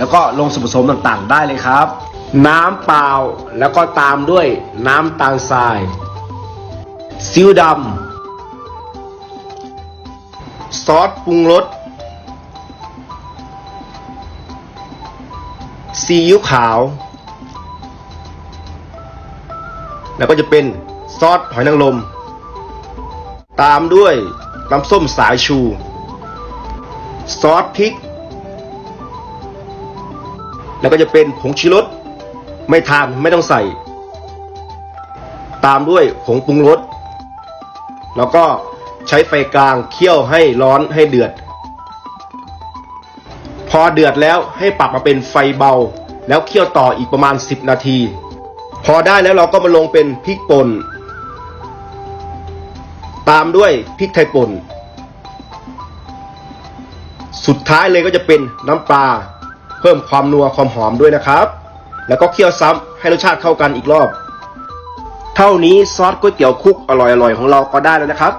แล้วก็ลงส่วนผสมต่างๆ ได้เลยครับ น้ำเปล่าแล้วก็ตามด้วยน้ำตาลทรายซีอิ๊วดำซอสปรุงรสซีอิ๊วขาว แล้วก็จะเป็นซอสหอยนางรมตามด้วยน้ำส้มสายชู ซอสพริก แล้วก็จะเป็นผงชูรสไม่ทานไม่ต้องใส่ ตามด้วยผงปรุงรสแล้วก็ใช้ไฟกลางเคี่ยวให้ร้อนให้เดือด พอเดือดแล้วให้ปรับมาเป็นไฟเบา แล้วเคี่ยวต่ออีกประมาณ 10 นาที พอได้แล้วเราก็มาลงเป็นพริกป่นตามด้วยพริกไทยป่นสุดท้ายเลยก็จะเป็นน้ำปลา เพิ่มความนัวความหอมด้วยนะครับ แล้วก็เคี่ยวซ้ำให้รสชาติเข้ากันอีกรอบ เท่านี้ซอสก๋วยเตี๋ยวคุกอร่อยๆของเราก็ได้แล้วนะครับ